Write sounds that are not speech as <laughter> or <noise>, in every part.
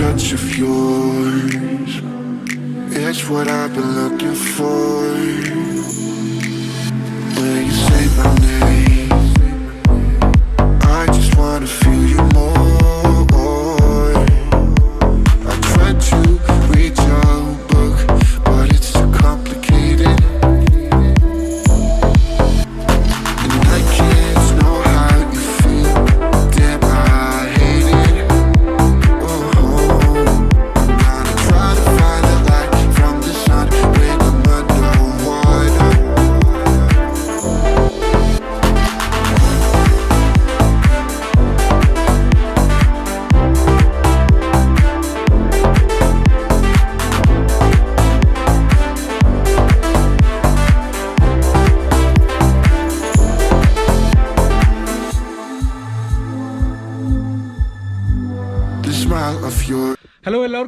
touch of yours. It's what I've been looking for. When you say my name,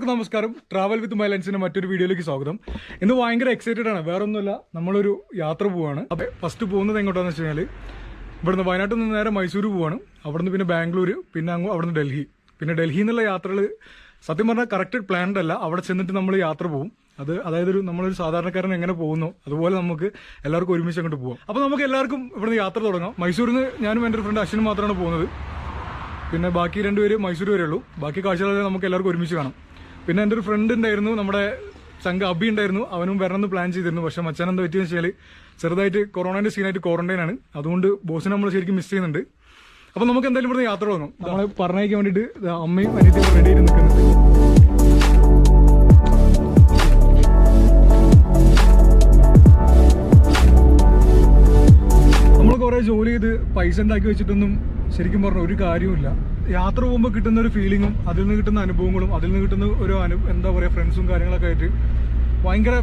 എല്ലാവർക്കും നമസ്കാരം. Travel with മൈലൻസിന്റെ മറ്റൊരു വീഡിയോയിലേക്ക് സ്വാഗതം. ഇന്ന് ഭയങ്കര എക്സൈറ്റഡ് ആണ്. വേറെ ഒന്നുമില്ല നമ്മളൊരു യാത്ര പോവാണ്. അപ്പൊ ഫസ്റ്റ് പോകുന്നത് എങ്ങോട്ടാന്ന് വെച്ച് കഴിഞ്ഞാൽ ഇവിടുന്ന് വയനാട്ടിൽ നിന്ന് നേരെ മൈസൂർ പോവാണ്. അവിടുന്ന് പിന്നെ ബാംഗ്ലൂർ പിന്നെ അങ്ങ് അവിടുന്ന് ഡൽഹി. പിന്നെ ഡൽഹിയിൽ നിന്നുള്ള യാത്രകൾ സത്യം പറഞ്ഞാൽ കറക്റ്റ് പ്ലാൻഡ് അല്ല. അവിടെ ചെന്നിട്ട് നമ്മൾ യാത്ര പോകും അത് അതായത് ഒരു നമ്മളൊരു സാധാരണക്കാരൻ എങ്ങനെ പോകുന്നു അതുപോലെ നമുക്ക് എല്ലാവർക്കും ഒരുമിച്ച് അങ്ങോട്ട് പോകാം അപ്പൊ നമുക്ക് എല്ലാവർക്കും ഇവിടുന്ന് യാത്ര തുടങ്ങാം. മൈസൂരിൽ നിന്ന് ഞാനും എന്റെ ഫ്രണ്ട് അശ്വിനും മാത്രമാണ് പോകുന്നത്. പിന്നെ ബാക്കി രണ്ടുപേര് മൈസൂർ വരെയുള്ളൂ. ബാക്കി കാഴ്ചകളെല്ലാം നമുക്ക് എല്ലാവർക്കും ഒരുമിച്ച് കാണാം. പിന്നെ എന്റെ ഒരു ഫ്രണ്ട് ഉണ്ടായിരുന്നു നമ്മുടെ ചങ്ക അബി ഉണ്ടായിരുന്നു അവനും വരണമെന്ന് പ്ലാൻ ചെയ്തിരുന്നു. പക്ഷെ മച്ചാൻ എന്താ പറ്റിയെന്ന് വെച്ചാൽ ചെറുതായിട്ട് കൊറോണയുടെ സീനായിട്ട് ക്വാറന്റൈൻ ആണ്. അതുകൊണ്ട് ബോസിനെ നമ്മൾ ശരിക്കും മിസ് ചെയ്യുന്നുണ്ട്. അപ്പൊ നമുക്ക് എന്തായാലും ഇവിടുന്ന് യാത്ര തുടങ്ങും. നമ്മളെ പറഞ്ഞയക്കാൻ വേണ്ടിയിട്ട് ദാ അമ്മയും അനിയത്തിയും റെഡി ആയിട്ട് നിൽക്കുന്നുണ്ട്. നമ്മൾ കുറെ ജോലി ചെയ്ത് പൈസ ഉണ്ടാക്കി വെച്ചിട്ടൊന്നും ശരിക്കും പറഞ്ഞ ഒരു കാര്യവുമില്ല. യാത്ര പോകുമ്പോൾ കിട്ടുന്ന ഒരു ഫീലിങ്ങും അതിൽ നിന്ന് കിട്ടുന്ന അനുഭവങ്ങളും അതിൽ നിന്ന് കിട്ടുന്ന ഒരു അനു എന്താ പറയുക ഫ്രണ്ട്സും കാര്യങ്ങളൊക്കെ ആയിട്ട് ഭയങ്കര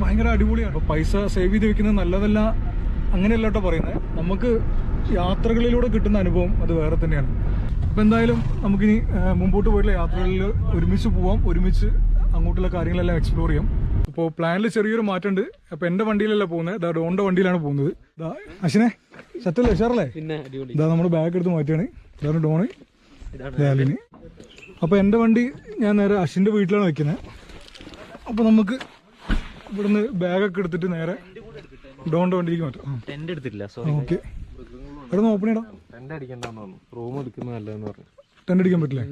ഭയങ്കര അടിപൊളിയാണ്. അപ്പോൾ പൈസ സേവ് ചെയ്ത് വെക്കുന്നത് നല്ലതല്ല അങ്ങനെയല്ല കേട്ടോ പറയുന്നത് നമുക്ക് യാത്രകളിലൂടെ കിട്ടുന്ന അനുഭവം അത് വേറെ തന്നെയാണ്. അപ്പോൾ എന്തായാലും നമുക്കിനി മുമ്പോട്ട് പോയിട്ടുള്ള യാത്രകളിൽ ഒരുമിച്ച് പോവാം. ഒരുമിച്ച് അങ്ങോട്ടുള്ള കാര്യങ്ങളെല്ലാം എക്സ്പ്ലോർ ചെയ്യാം. അപ്പോൾ പ്ലാനിൽ ചെറിയൊരു മാറ്റമുണ്ട് അപ്പോൾ എന്റെ വണ്ടിയിലല്ല പോകുന്നത് ഡോണിന്റെ വണ്ടിയിലാണ് പോകുന്നത്. അശ്വിനെ. സെറ്റല്ലേ ഉഷാറല്ലേ? ഇതാ നമ്മുടെ ബാഗ് എടുത്ത് മാറ്റിയാണ്. ഇതാണ് ഡോണ്. ലാലിന് അപ്പോൾ എന്റെ വണ്ടി ഞാൻ നേരെ അശ്വിന്റെ വീട്ടിലാണ് വെക്കുന്നത് അപ്പോൾ നമുക്ക് ഇവിടുന്ന് ബാഗൊക്കെ എടുത്തിട്ട് നേരെ ഡോണിന്റെ വണ്ടിയിലേക്ക് മാറ്റാം. ആ. ടെന്റ് എടുത്തിട്ടില്ല സോറി ഓക്കെ. എവിടെ നിന്ന് ഓപ്പൺ ചെയ്യണം ടെന്റ് അടിക്കണ്ടെന്ന് തോന്നുന്നു. റൂം എടുക്കുന്നത് നല്ലതെന്ന് പറഞ്ഞു. ടെന്റ് അടിക്കാൻ പറ്റില്ലേ?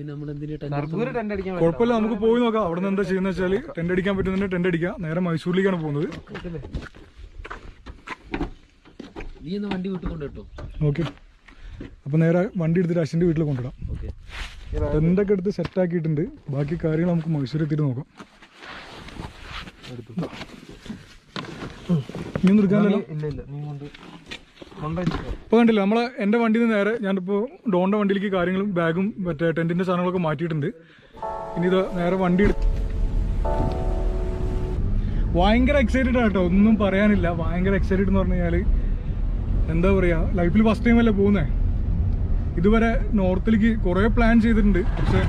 ടെന്റ് കുഴപ്പമില്ല നമുക്ക് പോയി നോക്കാം. അവിടെ നിന്ന് എന്താ ചെയ്യുന്നത് വെച്ചാൽ ടെന്റ് അടിക്കാൻ പറ്റുന്നുണ്ടെങ്കിൽ ടെന്റ് അടിക്കാം. നേരെ മൈസൂരിലേക്കാണ് പോകുന്നത്. നീ ഒന്ന് വണ്ടി വീട്ടിൽ കൊണ്ടുവിട്ടോ ഓക്കെ. അപ്പോൾ നേരെ വണ്ടി എടുത്തിട്ട് അശ്വിന്റെ വീട്ടിൽ കൊണ്ടുവിടാം. എന്തൊക്കെ എടുത്ത് സെറ്റ് ആക്കിയിട്ടുണ്ട്. ബാക്കി കാര്യങ്ങൾ നമുക്ക് മൈസൂർ എത്തിയിട്ട് നോക്കാം നീ ഇപ്പോൾ കണ്ടില്ല നമ്മളെ എന്റെ വണ്ടിയിൽ നിന്ന് നേരെ ഞാനിപ്പോൾ ഡോണിന്റെ വണ്ടിയിലേക്ക് കാര്യങ്ങളും ബാഗും മറ്റേ ടെന്റിന്റെ സാധനങ്ങളൊക്കെ മാറ്റിയിട്ടുണ്ട്. ഇനി ഇത് നേരെ വണ്ടി എടുത്ത് ഭയങ്കര എക്സൈറ്റഡ് ആട്ടോ. ഒന്നും പറയാനില്ല. ഭയങ്കര എക്സൈറ്റഡ് എന്ന് പറഞ്ഞു കഴിഞ്ഞാൽ എന്താ പറയുക ലൈഫിൽ ഫസ്റ്റ് ടൈം അല്ലേ പോകുന്നേ? ഇതുവരെ നോർത്തിലേക്ക് കുറേ പ്ലാൻ ചെയ്തിട്ടുണ്ട്. പക്ഷേ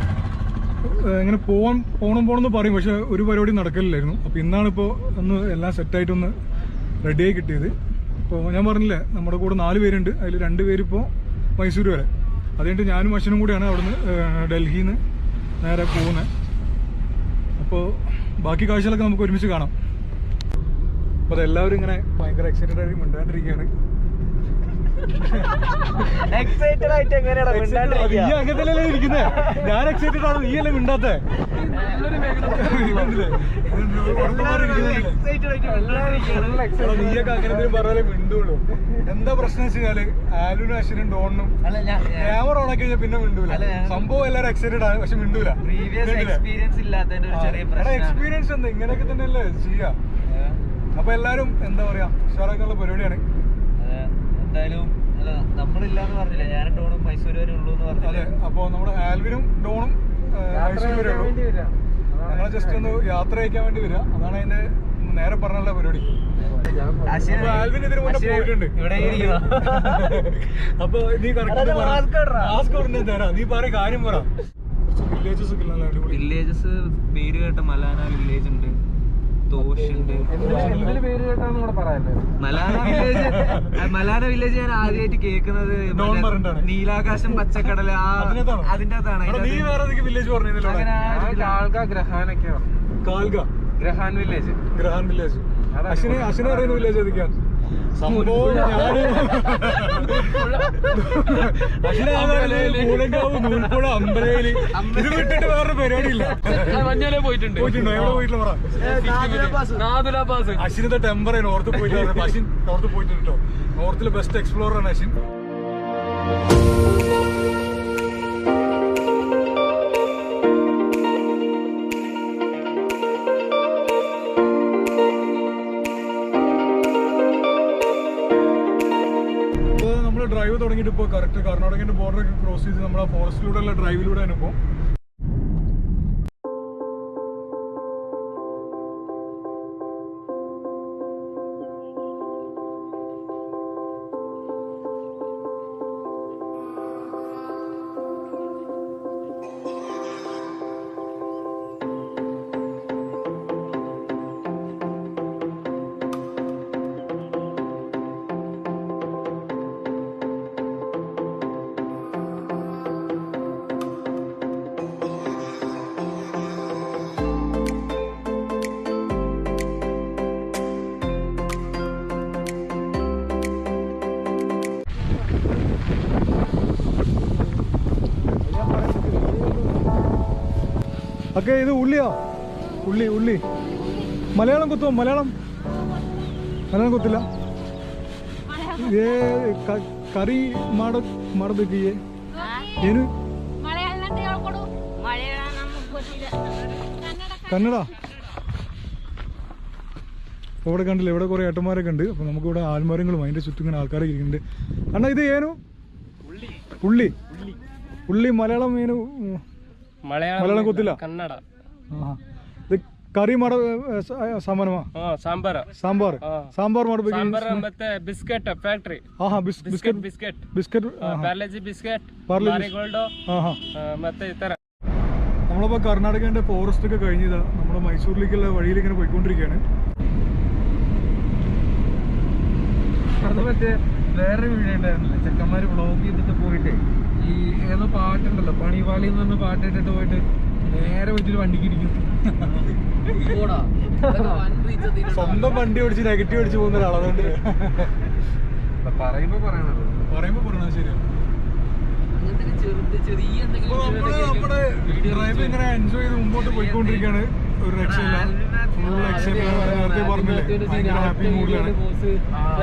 ഇങ്ങനെ പോകാൻ പോകണം പോകണം എന്ന് പറയും. പക്ഷെ ഒരു പരിപാടി നടക്കലില്ലായിരുന്നു. അപ്പോൾ ഇന്നാണ് ഇപ്പോൾ ഒന്ന് എല്ലാം സെറ്റായിട്ടൊന്ന് റെഡിയായി കിട്ടിയത്. ഇപ്പോൾ ഞാൻ പറഞ്ഞില്ലേ നമ്മുടെ കൂടെ നാല് പേരുണ്ട്. അതിൽ രണ്ട് പേരിപ്പോൾ മൈസൂർ വരെ. അത് കഴിഞ്ഞിട്ട് ഞാനും അച്ഛനും കൂടിയാണ് അവിടുന്ന് ഡൽഹിയിൽ നിന്ന് നേരെ പോകുന്നത് അപ്പോൾ ബാക്കി കാഴ്ചകളൊക്കെ നമുക്ക് ഒരുമിച്ച് കാണാം. അപ്പോൾ അതെല്ലാവരും ഇങ്ങനെ ഭയങ്കര എക്സൈറ്റഡ് ആയിട്ട് മിണ്ടാണ്ടിരിക്കുകയാണ്. <laughs> എക്സൈറ്റഡ് ആയിട്ട് എങ്ങനെയാടാ നീ അങ്ങനല്ലേ ഇരിക്കുന്നേ? ഞാൻ എക്സൈറ്റഡ് ആണ്. നീ അല്ലേ മിണ്ടാത്തെ? നീയൊക്കെ അങ്ങനെ പറഞ്ഞാലേ മിണ്ടുള്ളൂ. എന്താ പ്രശ്നം വെച്ച് കഴിഞ്ഞാൽ ആലുനും അശ്വിനും ഞാൻ ക്യാമറ ഓണാക്കി കഴിഞ്ഞാൽ പിന്നെ മിണ്ടൂല. സംഭവം എല്ലാരും എക്സൈറ്റഡ് ആണ് പക്ഷെ മിണ്ടൂല. പ്രീവിയസ് എക്സ്പീരിയൻസ് ഇല്ലാത്തതിന്റെ ഒരു ചെറിയ പ്രശ്നം എക്സ്പീരിയൻസ് എന്താ? ഇങ്ങനെയൊക്കെ തന്നെയല്ലേ ചെയ്യാ. അപ്പൊ എല്ലാരും എന്താ പറയാ ഉഷാറാക്കാനുള്ള പരിപാടിയാണ്. എന്തായാലും അല്ല നമ്മളില്ലാന്ന് പറഞ്ഞില്ല. ഞാനും ഡോണും മൈസൂർ വരെ ഉള്ളൂ എന്ന് അതെ അപ്പോ നമ്മുടെ ആൽവിനും ഡോണും മൈസൂർ വരെ ഉള്ളൂ. ഞങ്ങൾ ജസ്റ്റ് ഒന്ന് യാത്ര അയക്കാൻ വേണ്ടി വരിക. അതാണ് അതിന്റെ നേരെ പറഞ്ഞുള്ള പരിപാടി. അപ്പൊ <laughs> നീ നീ പറ കാര്യം പറ. വില്ലേജസ് വില്ലേജസ് പേര് കേട്ട മലാന വില്ലേജ് ഉണ്ട്. തോഷുണ്ട് മലാന വില്ലേജ് മലാന വില്ലേജ് ഞാൻ ആദ്യമായിട്ട് കേൾക്കുന്നത്. നീലാകാശം പച്ചക്കടൽ ആ? അതിന്റെ അകത്താണ് ഗ്രഹാൻ വില്ലേജ് ഗ്രഹാൻ വില്ലേജ് അശ്വിനെ അശ്വിനെ അറിയുന്ന വില്ലേജ് ഏതൊക്കെയാ? സംഭവം നൂൽപ്പുഴ അമ്പലയിൽ. ഇത് വിട്ടിട്ട് വേറൊരു പരിപാടിയില്ല മഞ്ഞളെ പോയിട്ടുണ്ട്. പോയിട്ടുണ്ടോ. എവിടെ പോയിട്ടില്ല പറ. പാസ് അശ്വിനത്തെ ടെമ്പറേ നോർത്ത് പോയിട്ട് പറഞ്ഞപ്പോ അശ്വിൻ നോർത്ത് പോയിട്ടുണ്ട് കേട്ടോ. നോർത്തിലെ ബെസ്റ്റ് എക്സ്പ്ലോറർ ആണ് അശ്വിൻ. ഡ്രൈവ് തുടങ്ങിയിട്ട് ഇപ്പോൾ കറക്റ്റ് കർണാടകന്റെ ബോർഡറൊക്കെ ക്രോസ് ചെയ്ത് നമ്മൾ ആ ഫോറസ്റ്റിലൂടെയുള്ള ഡ്രൈവിലൂടെയാണ് ഇപ്പോൾ ഓക്കെ ഇത് ഉള്ളിയാ ഉള്ളി ഉള്ളി മലയാളം കുത്തുമോ മലയാളം മലയാളം കുത്തില്ല ಏ ಕ- ಕರಿ ಮಾಡೋ ಮಾಡಬೇಕಿಗೆ ಏನು ಮಲಯಾಳ ಅಂತ ಹೇಳ್ಕೊಡು ಮಲಯಾಳ ನಮಗೆ ಗೊತ್ತಿಲ್ಲ ಕನ್ನಡ കന്നഡ അപ്പോൾ ഇവിടെ കണ്ടില്ല ഇവിടെ കുറേ ഏട്ടന്മാരൊക്കെ ഉണ്ട് അപ്പോൾ നമുക്കിവിടെ ആൽമരങ്ങളും അതിൻ്റെ ചുറ്റും ഇങ്ങനെ ആൾക്കാരൊക്കെ ഇരിക്കുന്നുണ്ട് അണ്ണാ ഇത് ഏനു ഉള്ളി ഉള്ളി മലയാളം ಏನು ಮಲಯಾಳಂ ಗೊತ್ತಿಲ್ಲ? ಕನ್ನಡ ಆಹಾ. ಇದು ಕರಿ ಮಾಡೋ ಆ, ಸ- ಆ, ಸಾಮಾನವಾ ಹಾ ಸಾಂಬಾರ ಸಾಂಬಾರ್ ಹಾ. ಸಾಂಬಾರ್ ಮಾಡ್ಬೇಕು ಸಾಂಬಾರ ಮತ್ತೆ ಬಿಸ್ಕೆಟ್ ಫ್ಯಾಕ್ಟ್ರಿ ಹಾಂ ಹಾಂ ಬಿಸ್ biscuit biscuit biscuit biscuit Parle G biscuit Parle-G Marigold ಹಾಂ ಹಾಂ ಮತ್ತೆ ಈ ತರ നമ്മളിപ്പോൾ കർണാടകൻ്റെ ഫോറസ്റ്റ് ഒക്കെ കഴിഞ്ഞതാ നമ്മുടെ മൈസൂരിലേക്കുള്ള വഴിയിൽ ഇങ്ങനെ പോയിക്കൊണ്ടിരിക്കുകയാണ് അത് മറ്റേ വേറെ വീഡിയോ ഉണ്ടായിരുന്നില്ല ചെക്കന്മാര് വ്ളോഗ് ചെയ്തിട്ട് പോയിട്ട് ഈ ഏതോ പാട്ടുണ്ടല്ലോ പണിവാളി എന്ന് പറഞ്ഞ പാട്ട് ഇട്ടിട്ട് പോയിട്ട് നേരെ വെച്ചിട്ട് വണ്ടിക്ക് ഇരിക്കും. സ്വന്തം വണ്ടി ഓടിച്ച് നെഗറ്റീവ് അടിച്ച് പോകുന്ന ഒരാളതുകൊണ്ട് പറയുമ്പോ പറയണല്ലോ. പറയുമ്പോ പറയണത് ശരിയാണ് നമ്മുടെ ഡ്രൈവ് ഇങ്ങനെ എൻജോയ് ചെയ്ത് മുമ്പോട്ട് പോയിക്കൊണ്ടിരിക്കുകയാണ് ഒരു രക്ഷയില്ല. ഫുൾ എക്സൈറ്റ് നേരത്തെ പറഞ്ഞില്ലേ ഹാപ്പി മൂഡിലാണ്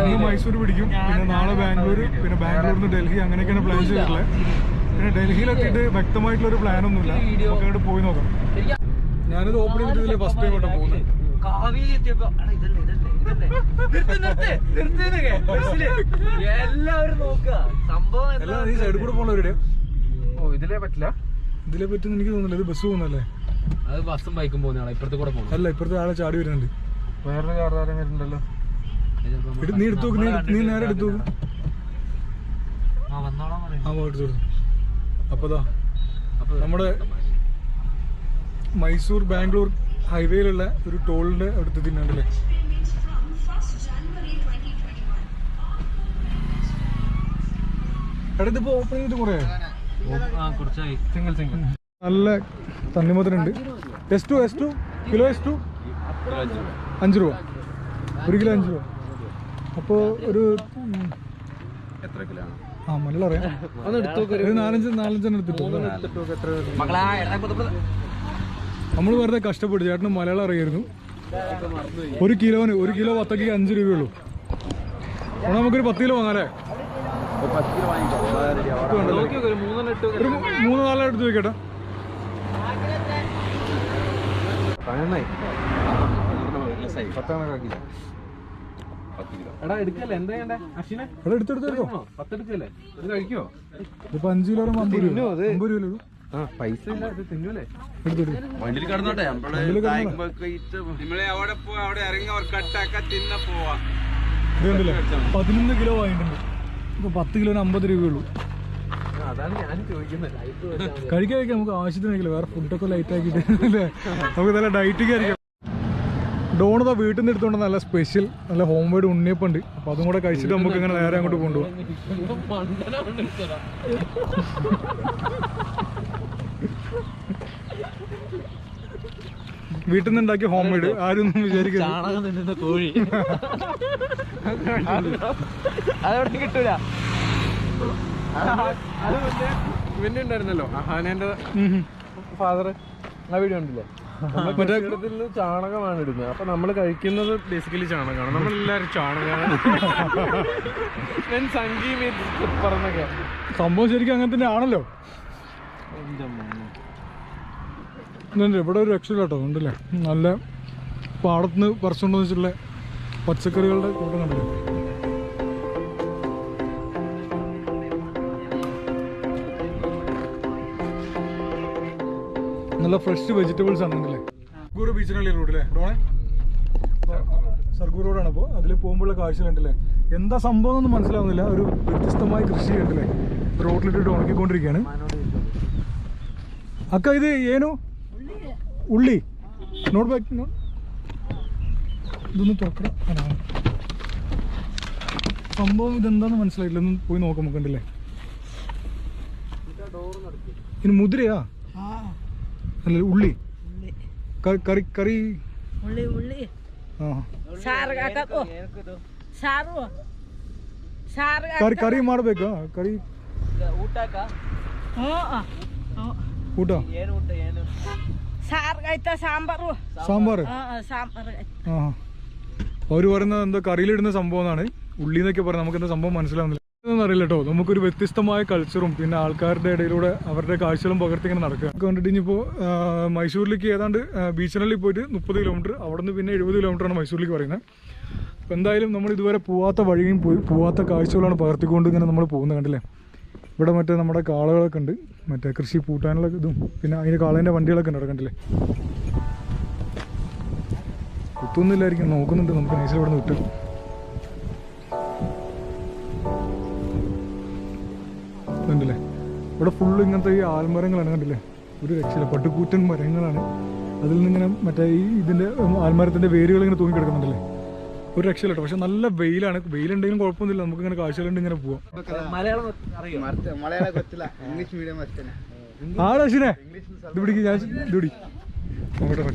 ഇന്ന് മൈസൂർ പിടിക്കും. പിന്നെ നാളെ ബാംഗ്ലൂർ പിന്നെ ബാംഗ്ലൂരിൽ നിന്ന് ഡൽഹി അങ്ങനെയൊക്കെയാണ് പ്ലാൻ ചെയ്തിട്ടുള്ളത് പിന്നെ ഡൽഹിയിലെത്തിയിട്ട് വ്യക്തമായിട്ടുള്ള ഒരു പ്ലാൻ ഒന്നുമില്ല നമുക്ക് അങ്ങോട്ട് പോയി നോക്കാം. ഞാനിത് ഓപ്പൺ ചെയ്തിട്ടില്ല ഫസ്റ്റ് ടൈം ആയിട്ടാണ് പോകുന്നത്. കാവേരി എത്തിയപ്പോ "എടാ, ഇതല്ലേ ഇതല്ലേ ഇതല്ലേ നിർത്ത്. നിർത്ത് നിർത്ത് ബസ്സിൽ എല്ലാവരും നോക്കുക. സംഭവം എന്താ ഈ സൈഡിൽ കൂടെ ഓ ഇതിലേ പറ്റില്ല? ഇതിലെ പറ്റുന്ന എനിക്ക് തോന്നുന്നില്ല. ഇത് ബസ് പോകുന്നല്ലേ അത് ബസ്സും ബൈക്കും പോകുന്ന ആളെ. ഇപ്പുറത്ത് കൂടെ പോകണം അല്ല ഇപ്പുറത്തെ ആളെ ചാടി വരുന്നുണ്ട്. വേറൊരു കാർഡാരം വരുന്നുണ്ടല്ലോ. നീ എടുത്തു നോക്ക് നീ നീ നേരെ എടുത്തു നോക്ക്. ആ എടുത്തു അപ്പതാ നമ്മുടെ മൈസൂർ ബാംഗ്ലൂർ ഹൈവേയിലുള്ള ഒരു ടോളിന്റെ അടുത്ത് തിന്നുണ്ടല്ലേ അടുത്തിപ്പോ ഓപ്പൺ ചെയ്തിട്ട് കുറേ ആ കുറച്ചായി സിംഗിൾ സിംഗിൾ നല്ല തണ്ണിമത്തനുണ്ട് S two S two kilo S two അഞ്ച് രൂപ. ഒരു കിലോ അഞ്ച് രൂപ. അപ്പോൾ ഒരു ഉം, ആ മല്ല അറിയാം. ഒരു നാലഞ്ച് നാലഞ്ചെണ്ണം എടുത്തിട്ടുണ്ട് നമ്മൾ വെറുതെ കഷ്ടപ്പെട്ടു ചേട്ടന് മലയാളം അറിയായിരുന്നു. ഒരു കിലോന് ഒരു കിലോ പത്തക്ക് അഞ്ച് രൂപയുള്ളൂ അപ്പോൾ നമുക്കൊരു പത്ത് കിലോ? ഒരു മൂന്ന് നാലെണ്ണം എടുത്ത് വെക്കട്ടെ പതിനൊന്ന് കിലോ വാങ്ങിയിട്ടുണ്ട്. ഇപ്പൊ പത്ത് കിലോന് അമ്പത് രൂപയുള്ളൂ. അതാണ് ഞാൻ ചോദിക്കുന്നത്. കഴിക്കാൻ കഴിക്കാം നമുക്ക് ആവശ്യത്തിന് കഴിക്കില്ല വേറെ ഫുഡൊക്കെ ലൈറ്റ് ആക്കിയിട്ട് അല്ലേ? നമുക്ക് നല്ല ഡയറ്റ് കഴിക്കാം ഡോണിതാ വീട്ടിൽ നിന്ന് എടുത്തോണ്ട് നല്ല സ്പെഷ്യൽ നല്ല ഹോം മെയ്ഡ് ഉണ്ണിയപ്പം ഉണ്ട് അപ്പൊ അതും കൂടെ കഴിച്ചിട്ട് നമുക്ക് ഇങ്ങനെ നേരെ അങ്ങോട്ട് കൊണ്ടുപോകാം വീട്ടിൽ നിന്ന് ഉണ്ടാക്കിയ ഹോം മെയ്ഡ് ആരും ചാണകം കോഴി. അതെവിടെ കിട്ടൂല. അത് മറ്റേ ഇവന്റെ ഉണ്ടായിരുന്നല്ലോ അഹാനന്റെ ഫാദർ ആ വീഡിയോ ഉണ്ടല്ലോ ഇതിൽ ചാണകമാണ് ഇടുന്നത്. അപ്പൊ നമ്മൾ കഴിക്കുന്നത് ബേസിക്കലി ചാണകമാണ്. നമ്മളെല്ലാരും ചാണകമാണ്. പറഞ്ഞൊക്കെ സംഭവം ശരിക്കും അങ്ങനെ തന്നെ ആണല്ലോ. ഇവിടെ ഒരു രക്ഷയില്ല കേട്ടോ ഉണ്ടല്ലേ നല്ല പാടത്തുനിന്ന് പറിച്ചുകൊണ്ട് വെച്ചിട്ടുള്ള പച്ചക്കറികളുടെ കൂട്ടം കണ്ടില്ലേ നല്ല ഫ്രഷ് വെജിറ്റബിൾസ് ആണ് ഗുരു സർഗൂർ ബീച്ചിനുള്ള റോഡ് അല്ലേ ഡോണേ? സർഗൂർ റോഡാണ് അപ്പോൾ അതിൽ പോകുമ്പോഴുള്ള കാഴ്ച കണ്ടില്ലേ? എന്താ സംഭവം ഒന്നും മനസ്സിലാവുന്നില്ല. ഒരു വ്യത്യസ്തമായ കൃഷി കണ്ടില്ലേ? റോഡിലിട്ടിട്ട് ഉണക്കിക്കൊണ്ടിരിക്കുകയാണ് അക്ക ഇത് ഏനു? ഉള്ളി. നോട്ട് ബാക്ക് നോട്ട് ഇതൊന്ന് തുറക്കണം അതാണ് സംഭവം ഇതെന്താന്ന് മനസ്സിലായില്ല ഒന്ന് പോയി നോക്കാം നമുക്ക് കണ്ടില്ലേ ഇനി മുതിരയാ അല്ല ഉള്ളി കറി കറി കറി ಉಳ್ಳಿ ಉಳ್ಳಿ ആ ಸಾರು ಹಾಕಬೇಕು ಸಾರು ಸಾರು ಕರಿ ಕರಿ ಮಾಡ್ಬೇಕಾ ಕರಿ ಹ್ಞೂ ಊಟ ಸಾರು ಆಯ್ತಾ ಸಾಂಬಾರು സാമ്പാർ ಹಾಂ ಸಾಂಬಾರು ಆಯ್ತು ആ അവർ പറയുന്നത് എന്താ കറിയിലിടുന്ന സംഭവം എന്നാണ് ഉള്ളി എന്നൊക്കെ പറഞ്ഞാൽ നമുക്ക് എന്താ സംഭവം മനസ്സിലാവുന്നില്ല. അറിയില്ല കേട്ടോ നമുക്കൊരു വ്യത്യസ്തമായ കൾച്ചറും പിന്നെ ആൾക്കാരുടെ ഇടയിലൂടെ അവരുടെ കാഴ്ചകളും പകർത്തി ഇങ്ങനെ നടക്കുക കണ്ടിട്ട് ഇനിയിപ്പോൾ മൈസൂരിലേക്ക് ഏതാണ്ട് ബീച്ചിനുള്ളിൽ പോയിട്ട് മുപ്പത് കിലോമീറ്റർ അവിടെ നിന്ന് പിന്നെ എഴുപത് കിലോമീറ്ററാണ് മൈസൂരിലേക്ക് പറയുന്നത് അപ്പോൾ എന്തായാലും നമ്മൾ ഇതുവരെ പോവാത്ത വഴിയും പോയി പോവാത്ത കാഴ്ചകളാണ് പകർത്തിക്കൊണ്ട് ഇങ്ങനെ നമ്മൾ പോകുന്നത് കണ്ടില്ലേ? ഇവിടെ മറ്റേ നമ്മുടെ കാളകളൊക്കെ ഉണ്ട്. മറ്റേ കൃഷി പൂട്ടാനുള്ള ഇതും പിന്നെ അതിന് കാളേന്റെ വണ്ടികളൊക്കെ ഉണ്ട് കണ്ടില്ലേ? എത്തുന്നില്ലായിരിക്കും. നോക്കുന്നുണ്ട്. നമുക്ക് നൈസിൽ ഇവിടെ നിന്ന് കിട്ടുന്നുണ്ടല്ലേ ഇവിടെ ഫുള്ള് ഇങ്ങനത്തെ ഈ ആൽമരങ്ങളാണ് കണ്ടില്ലേ? ഒരു രക്ഷയില്ല. പട്ടുകൂറ്റൻ മരങ്ങളാണ്. അതിൽ നിന്നിങ്ങനെ മറ്റേ ഈ ഇതിന്റെ ആൽമരത്തിന്റെ വേരുകൾ ഇങ്ങനെ തൂങ്ങി കിടക്കുന്നുണ്ടല്ലേ ഒരു രക്ഷ കേട്ടോ. പക്ഷെ നല്ല വെയിലാണ്. വെയിലുണ്ടെങ്കിലും കുഴപ്പമൊന്നുമില്ല. നമുക്ക് ഇങ്ങനെ കാഴ്ചകളുണ്ട് ഇങ്ങനെ പോവാം. ആരാശിനെ ഇതുപിടിക്ക് ഞാൻ ഇതുപിടി നോക്കട്ടെ.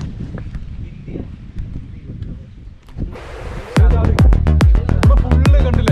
ഫുള്ള് കണ്ടില്ലേ?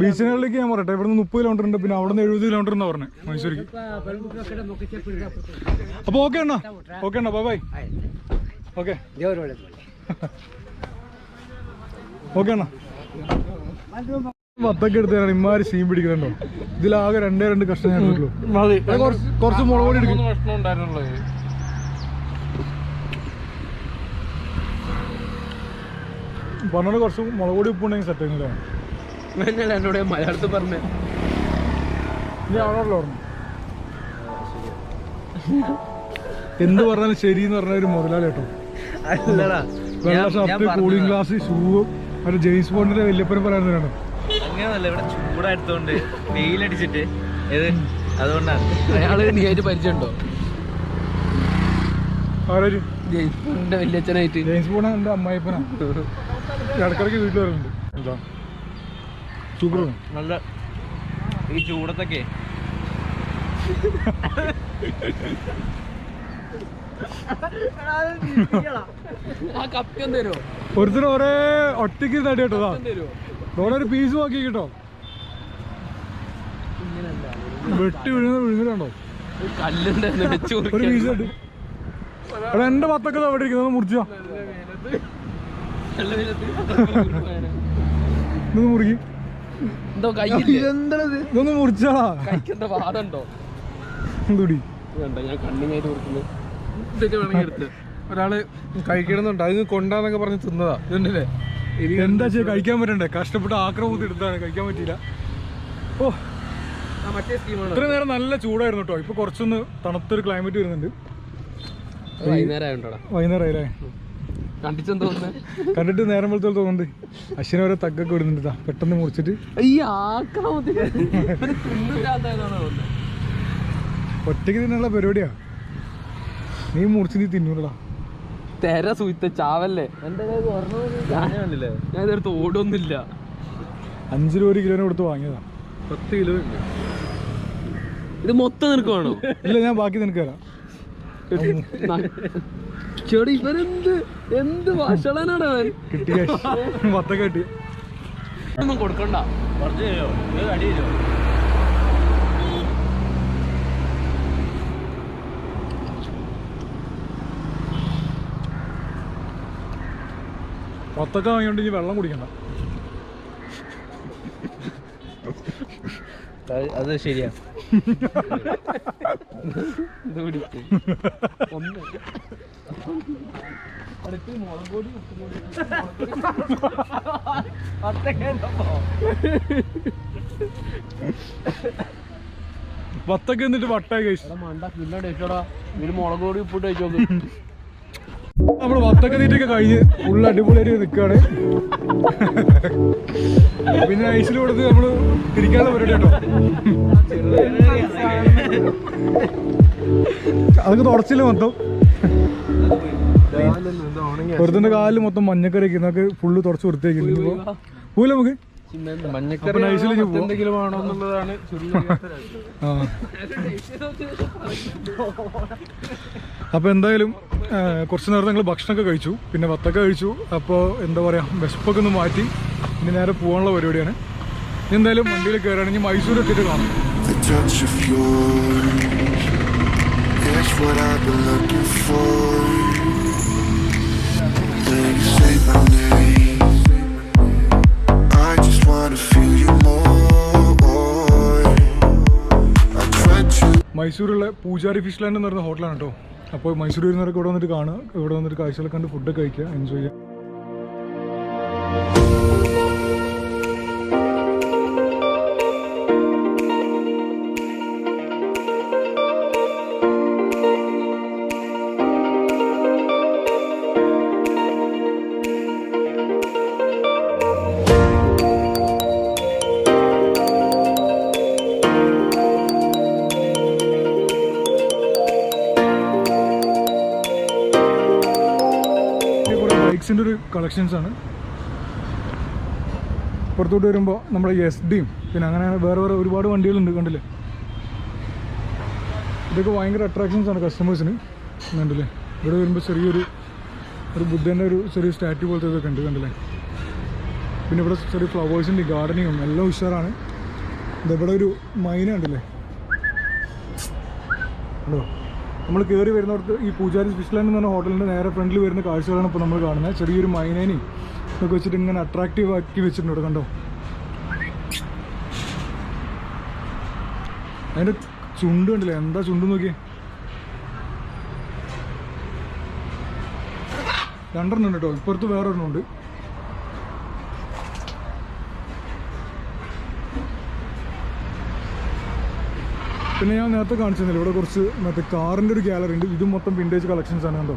ബീച്ചിനുള്ളിലേക്ക് ഞാൻ പറയട്ടെ. ഇവിടുന്ന് മുപ്പത് കിലോമീറ്റർ ഉണ്ട്. പിന്നെ അവിടെ നിന്ന് എഴുപത് കിലോമീറ്റർ എന്നാ പറഞ്ഞു. മൈസൂർക്ക് അപ്പൊ ഓക്കെ അണ്ണാ. ഓക്കെ അണ്ണാ. ബൈ ബൈ ഓക്കെ ഓക്കെ അണ്ണാ. വത്തൊക്കെ എടുത്താണ് ഇമാര് സീൻ പിടിക്കുന്നുണ്ടോ? ഇതിലാകെ രണ്ടേ രണ്ട് കഷ്ണം ഞാൻ എടുത്തുള്ളൂ കുറച്ച് മുളക് പൊടി എടുക്കും. കുറച്ച് മുളക് പൊടി ഉപ്പുണ്ടെങ്കിൽ സെറ്റ് ആയിരുന്നില്ല എന്നല്ല എന്നോട് മലയാളത്തിൽ പറഞ്ഞേ? എന്ത് പറഞ്ഞാലും ശരി എന്ന് പറഞ്ഞ ഒരു മുതലാളി കേട്ടോ. അല്ലടാ വെള്ള ഷർട്ട് കൂളിംഗ് ഗ്ലാസ് ഷൂവും മറ്റേ ജെയിംസ് ബോണ്ടിന്റെ വല്യപ്പനും പറയുന്നതാണ് അങ്ങനെയല്ല ഇവിടെ ചൂടായതുകൊണ്ട് വെയിലടിച്ചിട്ട്. ഏത്? അതുകൊണ്ടാണ് അയാൾ നീയായിട്ട് പരിചയമുണ്ടോ? ജെയിംസ് ബോണ്ടിന്റെ വല്യച്ഛനായിട്ട്. ജെയിംസ് ബോണ്ട് എന്റെ അമ്മായിപ്പനാണ് ഇടക്കിടക്ക് വീട്ടിൽ വരുന്നുണ്ട് എന്താ? സൂപ്പർ നല്ല ഈ ചൂടത്തൊക്കെ. ഒരുത്തരും ഒരേ ഒറ്റയ്ക്ക് തടി കേട്ടോ ഒരു പീസ് നോക്കി കേട്ടോ. വെട്ടി വിഴുന്ന വിഴുന്നിട്ടുണ്ടോ ഒരു പീസ് ഉണ്ട് എടാ എന്റെ പത്തൊക്കെ അവിടെ ഇരിക്കുന്നത് മുറിച്ചോ മുറുകി. എന്തോ കയ്യില്ലേ? ഇതൊന്ന് മുറിച്ചാടാ കൈക്കെന്താ വാദമുണ്ടോ? എന്തുടി? വേണ്ട ഞാൻ കണ്ണിങ്ങായിട്ട് കൊടുക്കുന്നത് ഇതൊക്കെ വേണമെങ്കിൽ എടുത്ത്? ഒരാൾ കഴിക്കണമെന്നുണ്ട്. അത് കൊണ്ടാന്നൊക്കെ പറഞ്ഞ് തിന്നതാ. ഇതുണ്ടല്ലേ? എന്താ ചെയ്യാ? കഴിക്കാൻ പറ്റണ്ടേ? കഷ്ടപ്പെട്ട് ആക്രമൂത്ത് എടുത്താണ് കഴിക്കാൻ പറ്റിയില്ല. ഓ. മറ്റേ സ്കീമാണ്? ഇത്ര നേരം നല്ല ചൂടായിരുന്നു കേട്ടോ. ഇപ്പൊ കുറച്ചൊന്ന് തണുത്തൊരു ക്ലൈമറ്റ് വരുന്നുണ്ട്. വൈകുന്നേരം വൈകുന്നേരം ആയില്ലേ? കണ്ടിച്ചെന്ന് കണ്ടിട്ട് നേരം പോലത്തെ തോന്നുന്നുണ്ട്. അശ്വിനെ ഓരോ തഗ്ഗൊക്കെ ഇടുന്നുണ്ട് പെട്ടെന്ന് മുറിച്ചിട്ട്. ഒറ്റയ്ക്ക് തിന്നുള്ള പരിപാടിയാ. നീ മുറിച്ച് നീ തിന്നൂടാ തെര സൂത്ത ചാവല്ലേ? ഞാൻ ഇതെടുത്ത് ഓടൊന്നുമില്ല. അഞ്ചു രൂപ ഒരു കിലോനെ കൊടുത്ത് വാങ്ങിയതാ. പത്ത് കിലോ ഇത് മൊത്തം നിനക്ക് വേണോ? ഇല്ല ഞാൻ ബാക്കി നിനക്ക് തരാം. ചെടി ഇവരെന്ത്? എന്ത് വഷളനാണ് അവൻ? കിട്ടിയ മൊത്തം കിട്ടി. ഒന്നും കൊടുക്കണ്ട. കുറച്ച് അടി പത്തൊക്കെ വാങ്ങിയോണ്ട് ഇനി വെള്ളം കുടിക്കണ്ട. അത് ശരിയാ. ഒന്ന്. പത്തൊക്കെ എന്നിട്ട് വട്ടായി കഴിച്ചു. മുളക് പൊടി ഉപ്പിട്ട് കഴിച്ചു നമ്മൾ വത്തൊക്കെ തീറ്റൊക്കെ കഴിഞ്ഞ് ഫുൾ അടിപൊളിയായിട്ട് നിൽക്കുകയാണ് പിന്നെ ഐസിൽ കൊടുത്ത് നമ്മൾ തിരിക്കാനുള്ള പരിപാടി കേട്ടോ. അതൊക്കെ തുടച്ചില്ല മൊത്തം? ഒരുത്തന്റെ കാലിൽ മൊത്തം മഞ്ഞക്കറി ഇന്നൊക്കെ ഫുള്ള് തുടച്ച് വൃത്തിയാക്കി പോലെ പോയില്ല നമുക്ക്? മഞ്ഞക്കറി അപ്പൊ നൈസിൽ എന്തെങ്കിലും ആണോ എന്നുള്ളതാണ് ആ അപ്പോൾ എന്തായാലും കുറച്ച് നേരം ഞങ്ങൾ ഭക്ഷണമൊക്കെ കഴിച്ചു. പിന്നെ വത്തൊക്കെ കഴിച്ചു. അപ്പോൾ എന്താ പറയുക വിശപ്പൊക്കെ ഒന്ന് മാറ്റി ഇനി നേരെ പോകാനുള്ള പരിപാടിയാണ്. ഇനി എന്തായാലും വണ്ടിയിൽ കയറുകയാണെങ്കിൽ മൈസൂർ എത്തിയിട്ട് കാണാം. What I've been looking for. മൈസൂരുള്ള പൂജാരി ഫിഷ് ലാൻഡ് എന്ന് പറയുന്ന ഹോട്ടലാണ് കേട്ടോ അപ്പോൾ മൈസൂർ വരുന്നവരൊക്കെ ഇവിടെ വന്നിട്ട് കാണുക. ഇവിടെ വന്നിട്ട് കാഴ്ചകളൊക്കെ കണ്ട് ഫുഡൊക്കെ കഴിക്കുക എൻജോയ് ചെയ്യുക. ബൈക്സിന്റെ ഒരു കളക്ഷൻസ് ആണ്. പുറത്തോട്ട് വരുമ്പോൾ നമ്മുടെ എസ് ഡിയും പിന്നെ അങ്ങനെ വേറെ വേറെ ഒരുപാട് വണ്ടികളുണ്ട് കണ്ടില്ലേ? ഇതൊക്കെ ഭയങ്കര അട്രാക്ഷൻസ് ആണ് കസ്റ്റമേഴ്സിന് കണ്ടില്ലേ? ഇവിടെ വരുമ്പോൾ ചെറിയൊരു ഒരു ബുദ്ധന്റെ ഒരു ചെറിയ സ്റ്റാറ്റ്യൂ പോലത്തെ ഇതൊക്കെ ഉണ്ട് കണ്ടില്ലേ? പിന്നെ ഇവിടെ ചെറിയ ഫ്ലവേഴ്സിന്റെ ഗാർഡനിങ്ങും എല്ലാം ഉഷാറാണ്. ഇവിടെ ഒരു മൈന കണ്ടില്ലേ? ഹലോ? നമ്മൾ കയറി വരുന്നിടത്ത് ഈ പൂജാരി ഫിഷ് ലാൻഡ് എന്ന് പറഞ്ഞ ഹോട്ടലിന്റെ നേരെ ഫ്രണ്ടിൽ വരുന്ന കാഴ്ചകളാണ് ഇപ്പോൾ നമ്മൾ കാണുന്നത്. ചെറിയൊരു മൈനേനെയും ഇതൊക്കെ വെച്ചിട്ട് ഇങ്ങനെ അട്രാക്റ്റീവ് ആക്കി വെച്ചിട്ടുണ്ട് കണ്ടോ? അതിന്റെ ചുണ്ട് കണ്ടില്ലേ? എന്താ ചുണ്ട് നോക്കിയേ? രണ്ടെണ്ണം ഉണ്ട് കേട്ടോ. ഇപ്പുറത്ത് വേറെ ഒരെണ്ണം ഉണ്ട്. പിന്നെ ഞാൻ നേരത്തെ കാണിച്ചിരുന്നില്ല ഇവിടെ കുറച്ച് മറ്റേ കാറിന്റെ ഒരു ഗാലറി ഉണ്ട്. ഇതും മൊത്തം വിന്റേജ് കളക്ഷൻസ് ആണ് കണ്ടോ?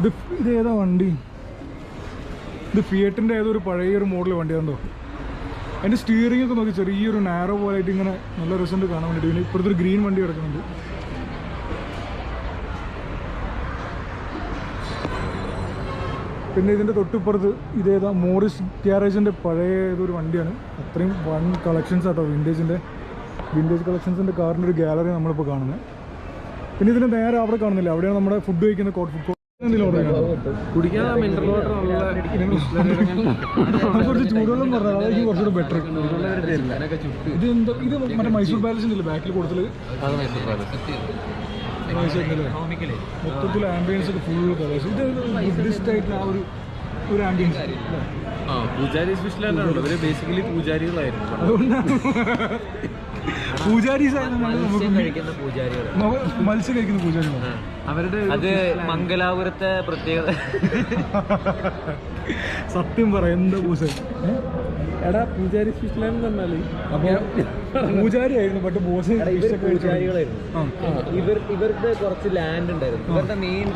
ഇത് ഇത് ഏതാ വണ്ടി? ഇത് ഫിയറ്റിന്റെ ഏതോ ഒരു പഴയ ഒരു മോഡൽ വണ്ടിയാണെന്തോ അതിന്റെ സ്റ്റിയറിംഗ് ഒക്കെ നോക്കി ചെറിയൊരു നാരോ പോലായിട്ട് ഇങ്ങനെ നല്ല രസമുണ്ട് കാണാൻ വേണ്ടിയിട്ട്. പിന്നെ ഇപ്പുറത്തെ ഒരു ഗ്രീൻ വണ്ടി കിടക്കുന്നുണ്ട്. പിന്നെ ഇതിന്റെ തൊട്ടിപ്പുറത്ത് ഇതേതാ മോറിസ് ഗ്യാരേജിന്റെ പഴയ ഏതൊരു വണ്ടിയാണ്. അത്രയും വൺ കളക്ഷൻസ് ആട്ടോ വിന്റേജിന്റെ വിന്റേജ് കളക്ഷൻസിന്റെ കാറിന്റെ ഒരു ഗാലറി നമ്മളിപ്പോൾ കാണുന്നത് പിന്നെ ഇതിന്റെ നേരെ അവിടെ കാണുന്നില്ല. അവിടെയാണ് നമ്മുടെ ഫുഡ് കഴിക്കുന്ന കോട്ട് ഫുഡ് കുറച്ച് ചൂടുവെള്ളം പറഞ്ഞാൽ അതായിരിക്കും കുറച്ചുകൂടെ ബെറ്റർ ഇത് എന്താ ഇത് മറ്റേ മൈസൂർ പാലസിന്റെ ഇല്ലേ ബാക്കിൽ കൊടുത്തത്? മൈസൂർ പാലസ്. മൊത്തത്തിൽ ആംബിയൻസ് ഒക്കെ ഫുൾ കളേഴ്സ് ഇത് ബുദ്ധിസ്റ്റ് ആയിട്ടുള്ള ആ ഒരു ഒരു ആംബിയൻസ് ആ പൂജാരി സ്പെഷ്യലായിട്ടാണല്ലോ ഇവർ ബേസിക്കലി പൂജാരികളായിരുന്നു. പൂജാരീസ് കഴിക്കുന്ന പൂജാരികൾ നമ്മ- മത്സ്യം കഴിക്കുന്ന പൂജാരികളാണ്. അവരുടെ അത് മംഗലാപുരത്തെ പ്രത്യേകത. <laughs> സത്യം പറ എന്താ പൂജ എടാ പൂജാരി സ്പെഷ്യലാന്ന് പറഞ്ഞാൽ. പൂജാരി ആയിരുന്നു ബോസ് ഇവർ ഇവരുടെ കുറച്ച് ലാൻഡ് ഉണ്ടായിരുന്നു. ഇവരുടെ മെയിൻ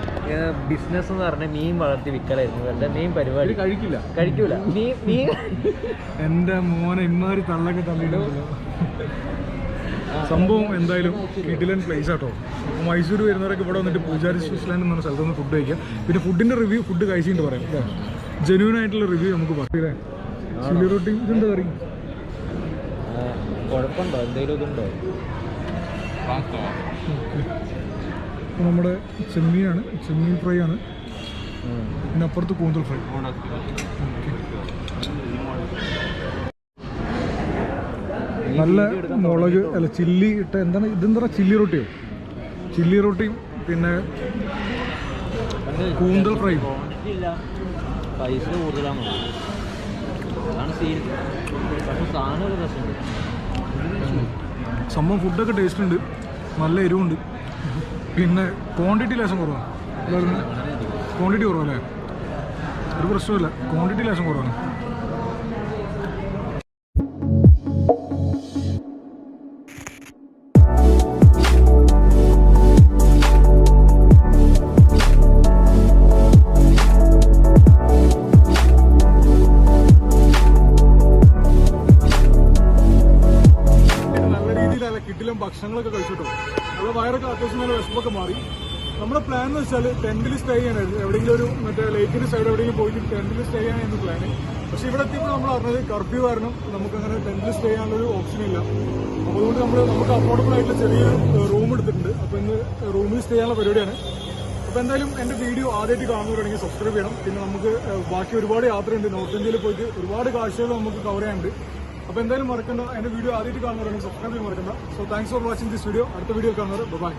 ബിസിനസ് എന്ന് പറഞ്ഞാൽ മീൻ വളർത്തി വിൽക്കലായിരുന്നു. ഇവരുടെ മെയിൻ പരിപാടി. കഴിക്കില്ല. കഴിക്കൂല. മീൻ മീൻ എന്റെ മോനെ ഇമ്മാരി തള്ളൊക്കെ തള്ളിയിട്ട് സംഭവം എന്തായാലും കിഡിലൻ പ്ലേസ് ആട്ടോ. മൈസൂർ വരുന്നവരൊക്കെ ഇവിടെ വന്നിട്ട് പൂജാരി സ്വിറ്റ്സർലാൻഡ് എന്ന് പറഞ്ഞ സ്ഥലത്ത് നിന്ന് ഫുഡ് കഴിക്കാം പിന്നെ ഫുഡിന്റെ റിവ്യൂ ഫുഡ് കഴിച്ചിട്ട് പറയാം. ജെന്യൂൻ ആയിട്ടുള്ള റിവ്യൂ നമുക്ക് പറയാം ചില്ലി റൊട്ടി ഇതെന്താ കറി? കുഴപ്പമുണ്ടോ എന്തെങ്കിലും ഇതുണ്ടോ? നമ്മുടെ ചെമ്മീനാണ് ചെമ്മീൻ ഫ്രൈ ആണ്. പിന്നെ അപ്പുറത്ത് കൂന്തൽ ഫ്രൈ നല്ല മുളക് അല്ല ചില്ലി ഇട്ട എന്താണ്? ഇതെന്താ ചില്ലി റൊട്ടിയോ ചില്ലി റൊട്ടിയും പിന്നെ കൂന്തൽ ഫ്രൈയും ഇല്ല. പൈസ കൂടുതലാണ്? അതാണ് സീൻ പക്ഷെ സാധനം ഒരു രസമുണ്ട്. സംഭവം ഫുഡൊക്കെ ടേസ്റ്റ് ഉണ്ട്. നല്ല എരിവുണ്ട്. പിന്നെ ക്വാണ്ടിറ്റി ലേശം കുറവാണ്. ക്വാണ്ടിറ്റി കുറവല്ലേ? ഒരു പ്രശ്നമില്ല ക്വാണ്ടിറ്റി ലേശം കുറവാണ്. നമ്മുടെ പ്ലാൻ എന്ന് വെച്ചാൽ ടെന്റിൽ സ്റ്റേ ചെയ്യാനായിരുന്നു എവിടെയെങ്കിലും ഒരു മറ്റേ ലേക്കിന്റെ സൈഡ് എവിടെയെങ്കിലും പോയിട്ട് ടെന്റിൽ സ്റ്റേ ചെയ്യാനായിരുന്നു പ്ലാൻ പക്ഷെ ഇവിടെ എത്തിയപ്പോൾ നമ്മൾ അറിഞ്ഞത് കർഫ്യൂ കാരണം നമുക്കങ്ങനെ ടെന്റിൽ സ്റ്റേ ചെയ്യാനുള്ള ഒരു ഓപ്ഷൻ ഇല്ല. അപ്പോൾ അതുകൊണ്ട് നമ്മൾ നമുക്ക് അഫോർഡബിൾ ആയിട്ടുള്ള ചെറിയൊരു റൂം എടുത്തിട്ടുണ്ട്. അപ്പോൾ ഇന്ന് റൂമിൽ സ്റ്റേ ചെയ്യാനുള്ള പരിപാടിയാണ്. അപ്പോൾ എന്തായാലും എന്റെ വീഡിയോ ആദ്യമായിട്ട് കാണുന്നവരാണെങ്കിൽ സബ്സ്ക്രൈബ് ചെയ്യണം. പിന്നെ നമുക്ക് ബാക്കി ഒരുപാട് യാത്രയുണ്ട്. നോർത്ത് ഇന്ത്യയിൽ പോയിട്ട് ഒരുപാട് കാഴ്ചകൾ നമുക്ക് കവർ ചെയ്യാനുണ്ട്. അപ്പോൾ എന്തായാലും മറക്കണ്ട. എന്റെ വീഡിയോ ആദ്യമായിട്ട് കാണുന്നവരാണെങ്കിൽ സബ്സ്ക്രൈബ് ചെയ്യാൻ മറക്കണ്ട. So thanks for watching this video അടുത്ത വീഡിയോ കാണുന്നവർ ബൈ